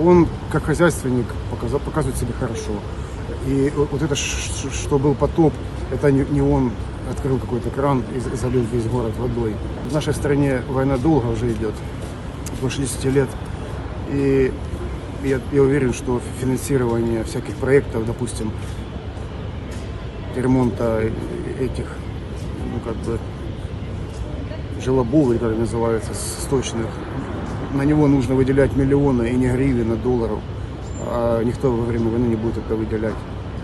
он как хозяйственник показа- показывает себя хорошо. И вот это, что был потоп, это не, он открыл какой-то кран и за- залил весь город водой. В нашей стране война долго уже идет, больше 10 лет. И я, я уверен, что финансирование всяких проектов, допустим, ремонта этих, ну как бы, желобов, они называются, сточных, на него нужно выделять миллионы и не гривен, а долларов. А никто во время войны не будет это выделять.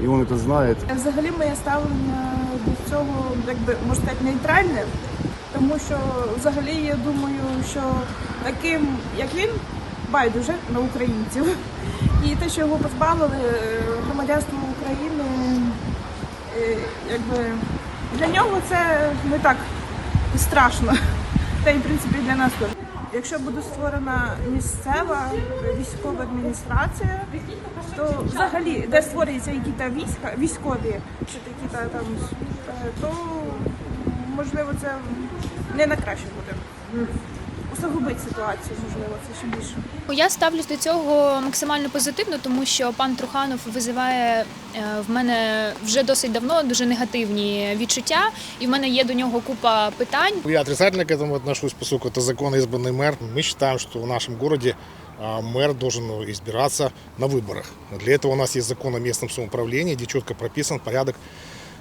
И он это знает. Взагалі моє ставлення до цього, якби можна сказати, нейтральне, тому що взагалі я думаю, що таким, як він, байдуже на українців. І те, що його позбавили е, громадянства України, е, якби для нього це не так страшно. Та й в принципі для нас теж. Якщо буде створена місцева військова адміністрація, то взагалі, де створюються якісь війська, військові чи такі та там, е, то можливо це не на краще буде Усугубить ситуацію, можливо, це ще більше. Я ставлюсь до цього максимально позитивно, тому що пан Труханов визиває е, в мене вже досить давно дуже негативні відчуття, і в мене є до нього купа питань. Я отрицательно к этому отношусь, поскольку это законно избранный мэр. Мы считаем, что в нашем городе а, мэр должен ну, избираться на выборах. Для этого у нас есть закон о местном самоуправлении, где четко прописан порядок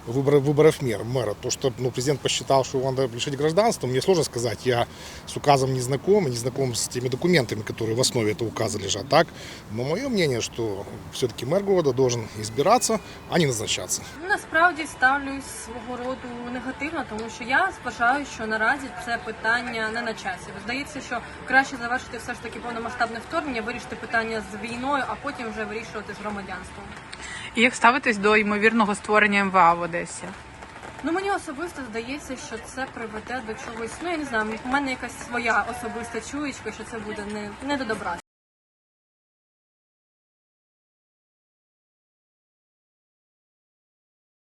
выбора- выборов мэр, мэра. То, что ну, президент посчитал, что его надо лишить гражданства, мне сложно сказать. Я с указом не знаком, и не знаком с теми документами, которые в основе этого указа лежат. Так? Но мое мнение, что все-таки мэр города должен избираться, а не назначаться. Ну, Насправді ставлюсь свого роду негативно, тому що я вважаю, що наразі це питання не на часі. Здається, що краще завершити все ж таки повномасштабне вторгнення, вирішити питання з війною, а потім вже вирішувати з громадянством. І як ставитись до ймовірного створення МВА в Одесі? Ну мені особисто здається, що це приведе до чогось. Ну я не знаю, в мене якась своя особиста чуєчка, що це буде не, не до добра.